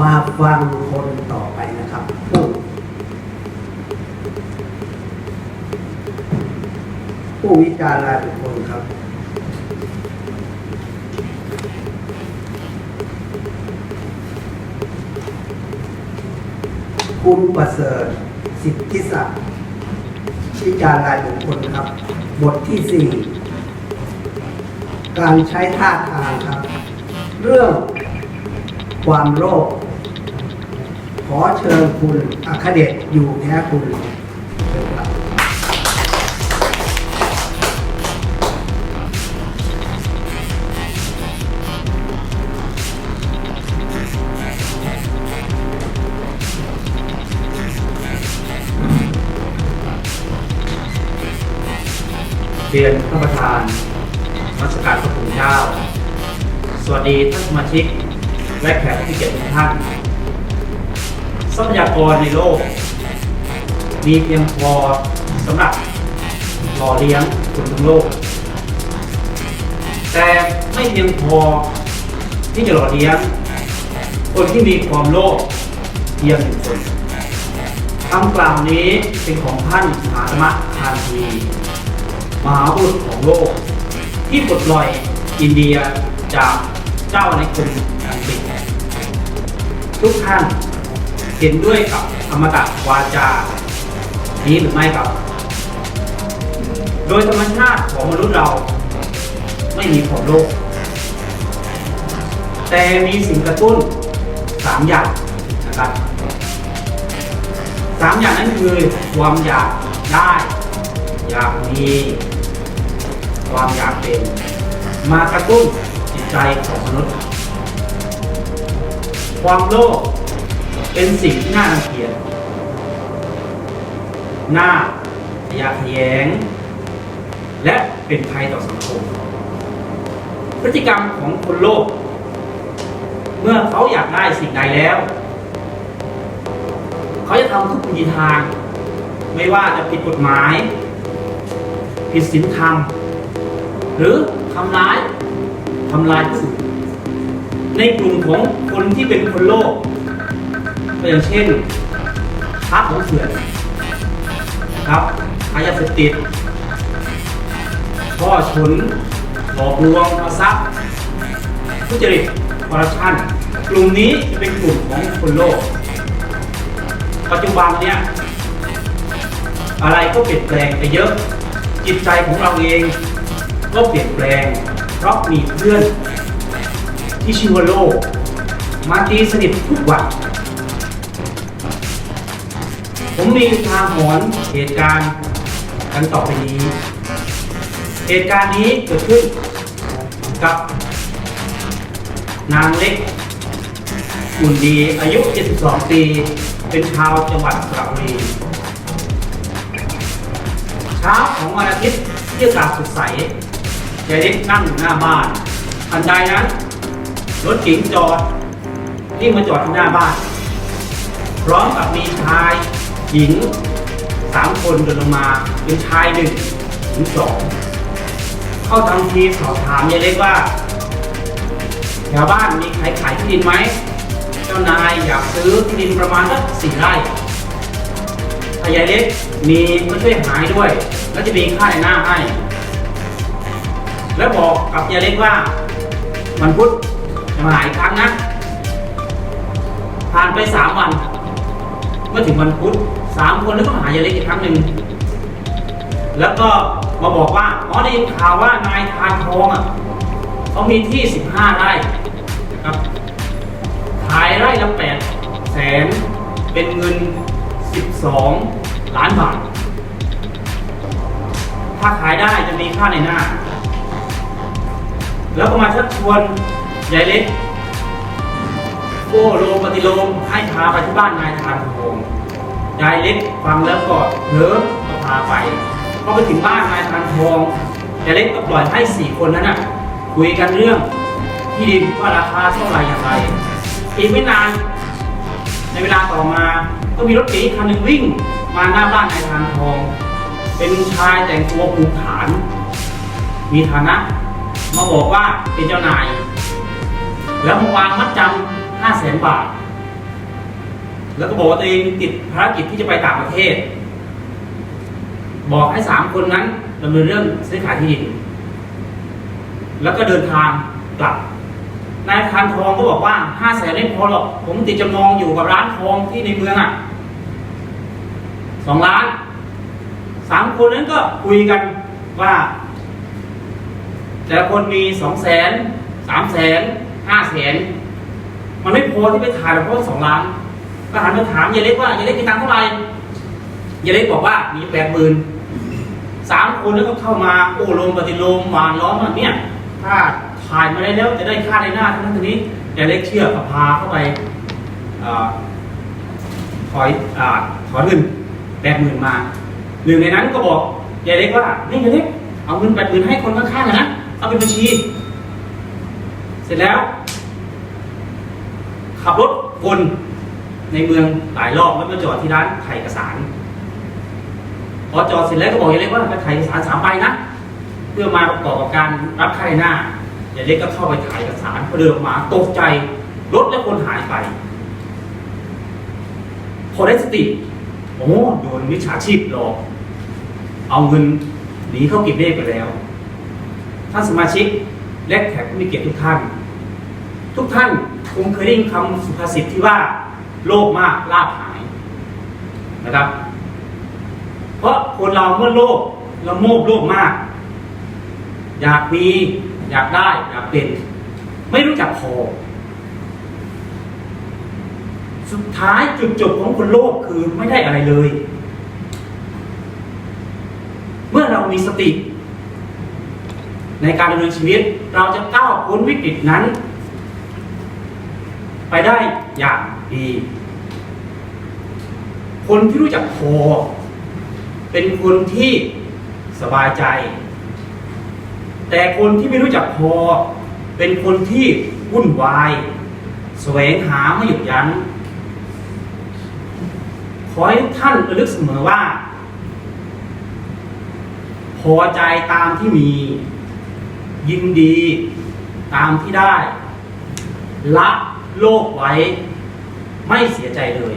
มาฟังคนต่อไปนะครับผู้ผู้วิจารณ์รายบุคคลครับ คุณประเสริฐสิทธิศักดิ์วิจารณ์รายบุคคลครับ บทที่สี่การใช้ท่าทางครับ เรื่องความโลภ ขอเชิญคุณอัคเดชอยู่แท้คุณเชิญครับเรียนท่านประธานรัชการพระคุณเจ้า สวัสดีท่านสมาชิก และแขกผู้เกียรติทุกท่าน ทรัพยากรในโลก มีเพียงพอสำหรับหล่อเลี้ยงคนทั้งโลก แต่ไม่เพียงพอที่จะหล่อเลี้ยงคนที่มีความโลภเพียงหนึ่งคนคำกล่าวนี้เป็นของท่านมหาธรรมคานธีมหาบุรุษของโลก ที่ปลดปล่อยอินเดียจากเจ้าในกรุงอังกฤษทุกท่าน เห็นด้วยกับอมตะวาจา นี้หรือไม่ครับ โดยธรรมชาติของมนุษย์เราไม่มีความโลภแต่มีสิ่งกระตุ้นสามอย่างนะครับสามอย่างนั้นคือความอยากได้ อยากมี ความอยากเป็น มากระตุ้นจิตใจของมนุษย์ ความโลภ เป็นสิ่งที่น่ารังเกียจน่าขยะแขยง และเป็นภัยต่อสังคม พฤติกรรมของคนโลภเมื่อเขาอยากได้สิ่งใดแล้ว เขาจะทำทุกวิธีทาง ไม่ว่าจะผิดกฎหมาย ผิดศีลธรรม หรือทำร้ายทำลายผู้อื่นในกลุ่มของคนที่เป็นคนโล อย่างเช่นค้าของเถื่อนครับค้ายาเสพติดพ่อชนหลอกลวงเอาทรัพย์ทุจริตคอร์รัปชันกลุ่มนี้จะเป็นกลุ่มของคนโลภปัจจุบันเนี่ยอะไรก็เปลี่ยนแปลงไปเยอะ จิตใจของเราเองก็เปลี่ยนแปลง เพราะมีเพื่อนที่ชื่อว่าโลก มาตีสนิททุกวัน ผมมีทางหอนเหตุการณ์กันต่อไปนี้ เหตุการณ์นี้เกิดขึ้นกับ นางเล็กอุ่นดีอายุ 72 ปี เป็นชาวจังหวัดสระบุรี เช้าของวันอาทิตย์ที่อากาศสดใสยายเล็กนั่งอยู่หน้าบ้านทันใดนั้นรถเก๋งจอดที่มาจอดที่หน้าบ้าน พร้อมกับมีชาย หญิงสามคนเดินลงมาเป็นชายหนึ่งถึงสองเข้าทำทีสอบถามยายเล็กว่าแถวบ้านมีใครขายที่ดินไหม เจ้านายอยากซื้อที่ดินประมาณสักสี่ไร่ถ้ายายเล็กมีมาช่วยหายด้วย แล้วจะมีค่าในหน้าให้ แล้วบอกกับยายเล็กว่าวันพุธจะมาหาอีกครั้งนะผ่านไปสามวัน มื่อถึงวันพุธสามคนแล้วก็มาหายายเล็กอีกครั้งหนึ่งแล้วก็มาบอกว่าอ๋อได้ยินข่าวว่านายทานทองอะเขามีที่สิบห้าไร่นะครับขายไร่ละแปดแสนเป็นเงิน12ล้านบาท ถ้าขายได้จะมีค่าในหน้า แล้วก็มาชักชวนยายเล็ก โอ้โลมปฏิโลมให้พาไปที่บ้านนายทานทองยายเล็กฟังแล้วก็เลิมก็พาไปพอไปถึงบ้านนายทานทองยายเล็กก็ปล่อยให้สี่คนนั้นน่ะคุยกันเรื่องที่ดินว่าราคาเท่าไหร่อย่างไรอีกไม่นาน ในเวลาต่อมาก็มีรถเก๋งคันหนึ่งวิ่งมาหน้าบ้านนายทานทอง เป็นชายแต่งตัวผูกฐาน มีฐานะ มาบอกว่าเป็นเจ้านาย แล้วมาวางมัดจำ ห้าแสนบาท แล้วก็บอกว่าตัวเองติดภารกิจที่จะไปต่างประเทศ บอกให้สามคนนั้นดำเนินเรื่องซื้อขายที่ดิน แล้วก็เดินทางกลับ นายพานทองก็บอกว่าห้าแสนไม่พอหรอก ผมติดจำนองอยู่กับร้านทองที่ในเมืองอะสองล้านสามคนนั้นก็คุยกันว่า แต่ละคนมีสองแสนสามแสนห้าแสน พอที่ไปถ่ายหรอกเพราะสองล้านก็หันมาถามยายเล็กว่ายายเล็กมีตังค์เท่าไหร่ยายเล็กบอกว่ามีแปดหมื่นสามคนแล้วก็เข้ามาโอ้ลมปฏิโลมหวานล้อมแบบเนี้ยถ้าถ่ายมาได้แล้วจะได้ค่าในหน้าเท่านั้นเท่านี้ยายเล็กเชื่อกพาเข้าไปอถอยอ่าถอนเงินแปดหมื่นมาหนึ่งในนั้นก็บอกยายเล็กว่านี่ยายเล็กเอาเงินแปดหมื่นให้คนข้างๆนะเอาเป็นบัญชี เสร็จแล้ว ขับรถวนในเมืองหลายรอบแล้วมาจอดที่ร้านถ่ายเอกสาร พอจอดเสร็จแล้วก็บอกยายเล็กว่าจะถ่ายเอกสารสามใบนะ เพื่อมาประกอบกับการรับค่าหน้ายายเล็กก็เข้าไปถ่ายเอกสารพอเดินอมาตกใจรถและคนหายไป พอได้สติโอ้โดนมิจฉาชีพหลอกเอาเงินหนีเข้าเก็บเลขไปแล้ว ท่านสมาชิกและแขกผู้มีเกียรติทุกท่าน ทุกท่านคงเคยได้ยินคำสุภาษิตที่ว่า โลภมากลาภหายนะครับ เพราะคนเราเมื่อโลภเราโมภโลภมาก อยากมี อยากได้ อยากเป็น ไม่รู้จักพอ สุดท้ายจุดจบของคนโลภคือไม่ได้อะไรเลย เมื่อเรามีสติ ในการดำเนินชีวิต เราจะก้าวพ้นวิกฤตนั้น ไปได้อย่างดี คนที่รู้จักพอ เป็นคนที่สบายใจ แต่คนที่ไม่รู้จักพอ เป็นคนที่วุ่นวาย แสวงหาไม่หยุดยัง้งขอให้ท่านระลึกเสมอว่า พอใจตามที่มี ยินดีตามที่ได้ ละ โลกไว้ ไม่เสียใจเลย